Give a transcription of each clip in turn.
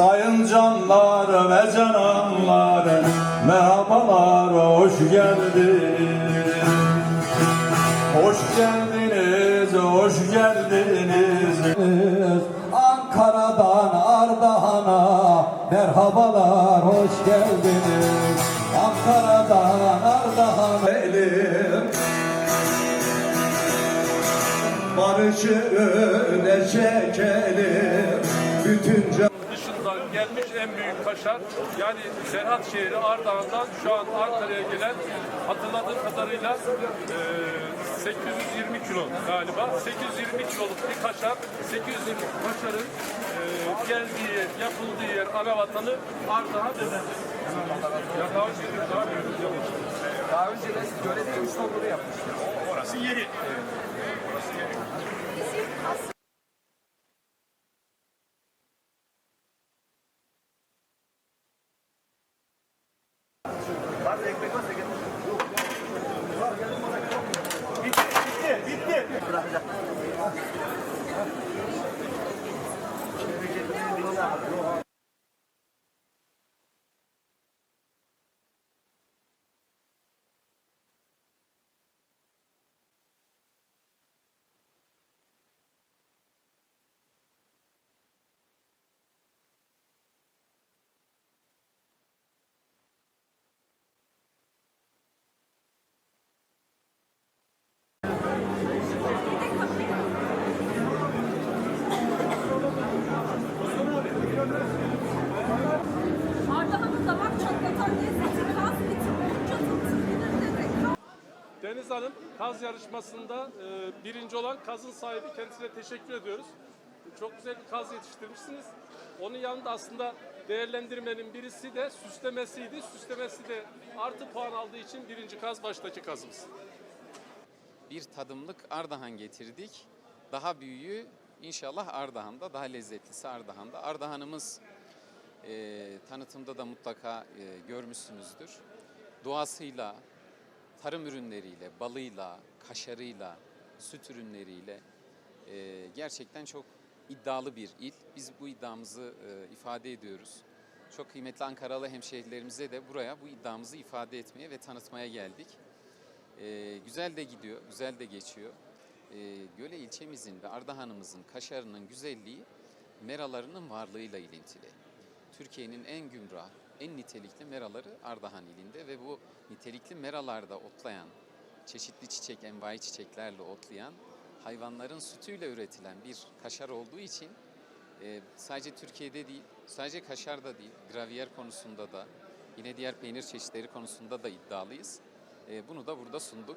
Sayın canlar ve cananlar Merhabalar hoş geldiniz. Hoş geldiniz, hoş geldiniz. Ankara'dan Ardahan'a Merhabalar hoş geldiniz. Ankara'dan Ardahan'a Elim. Barışı öne çekelim. Bütün can gelmiş en büyük kaşar. Yani Serhat şehri Ardahan'dan şu an Ankara'ya gelen hatırladığım kadarıyla e, 820 kilo galiba. 820 kiloluk bir kaşar. 820 kaşarın e, geldiği yer, yapıldığı yer, ana vatanı Ardahan. Ya daha önce daha yapmıştım. Daha önce de yönetim İstanbul'u yapmıştı. Orası yeri. Çatlatan kaz. Deniz Hanım kaz yarışmasında e, birinci olan kazın sahibi kendisine teşekkür ediyoruz. Çok güzel bir kaz yetiştirmişsiniz. Onun yanında aslında değerlendirmenin birisi de süslemesiydi. Süslemesi de artı puan aldığı için birinci kaz baştaki kazımız. bir tadımlık Ardahan getirdik. Daha büyüğü inşallah Ardahan'da, daha lezzetlisi Ardahan'da. Ardahan'ımız e, tanıtımda da mutlaka e, görmüşsünüzdür. Doğasıyla, tarım ürünleriyle, balıyla, kaşarıyla, süt ürünleriyle e, gerçekten çok iddialı bir il. Biz bu iddiamızı e, ifade ediyoruz. Çok kıymetli Ankaralı hemşehrilerimize de buraya bu iddiamızı ifade etmeye ve tanıtmaya geldik. Ee, güzel de gidiyor, güzel de geçiyor. Ee, Göle ilçemizin ve Ardahan'ımızın kaşarının güzelliği meralarının varlığıyla ilintili. Türkiye'nin en gümrah, en nitelikli meraları Ardahan ilinde ve bu nitelikli meralarda otlayan, çeşitli çiçek, envai çiçeklerle otlayan, hayvanların sütüyle üretilen bir kaşar olduğu için e, sadece Türkiye'de değil, sadece kaşarda değil, gravyer konusunda da, yine diğer peynir çeşitleri konusunda da iddialıyız. E, bunu da burada sunduk.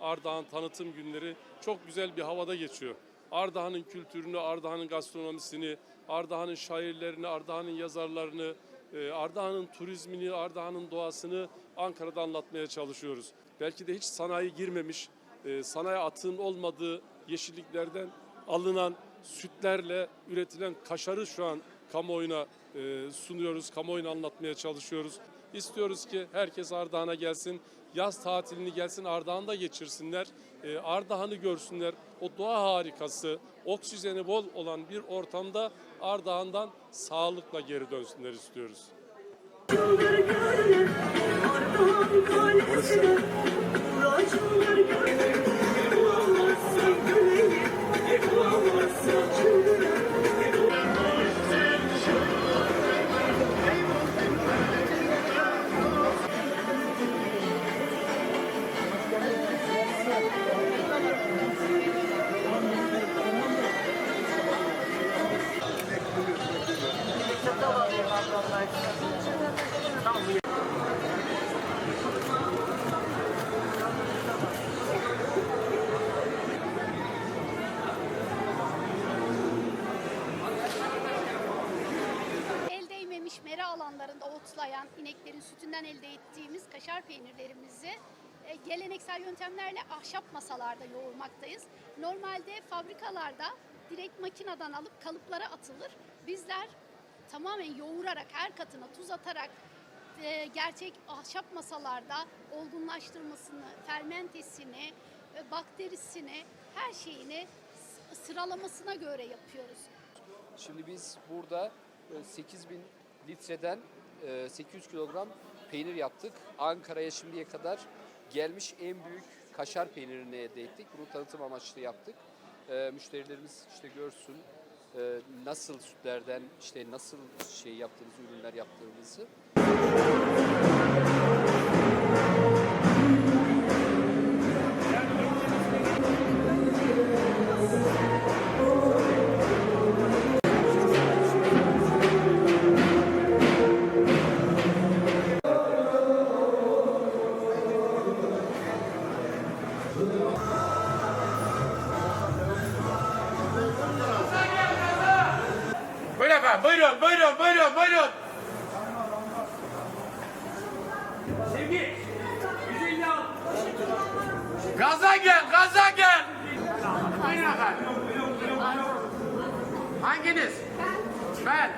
Ardahan tanıtım günleri çok güzel bir havada geçiyor. Ardahan'ın kültürünü, Ardahan'ın gastronomisini, Ardahan'ın şairlerini, Ardahan'ın yazarlarını, Ardahan'ın turizmini, Ardahan'ın doğasını Ankara'da anlatmaya çalışıyoruz. Belki de hiç sanayi girmemiş, e, sanayi atığın olmadığı yeşilliklerden alınan sütlerle üretilen kaşarı şu an kamuoyuna e, sunuyoruz, kamuoyuna anlatmaya çalışıyoruz. İstiyoruz ki herkes Ardahan'a gelsin, yaz tatilini gelsin Ardahan'da geçirsinler, e, Ardahan'ı görsünler. O doğa harikası, oksijeni bol olan bir ortamda Ardahan'dan sağlıkla geri dönsünler istiyoruz. Otlayan ineklerin sütünden elde ettiğimiz kaşar peynirlerimizi e, geleneksel yöntemlerle ahşap masalarda yoğurmaktayız. Normalde fabrikalarda direkt makineden alıp kalıplara atılır. Bizler tamamen yoğurarak, her katına tuz atarak e, gerçek ahşap masalarda olgunlaştırmasını, fermentesini, e, bakterisini, her şeyini sıralamasına göre yapıyoruz. Şimdi biz burada e, 8000 litreden e, 800 kilogram peynir yaptık. Ankara'ya şimdiye kadar gelmiş en büyük kaşar peynirini elde ettik. Bunu tanıtım amaçlı yaptık. E, Müşterilerimiz işte görsün e, nasıl sütlerden işte nasıl şey yaptığımız ürünler yaptığımızı. Buyurun buyurun, buyurun, buyurun. Sevgi, güzel ya. Gaza gel, gaza gel. Buyurun efendim. Hanginiz? Ben.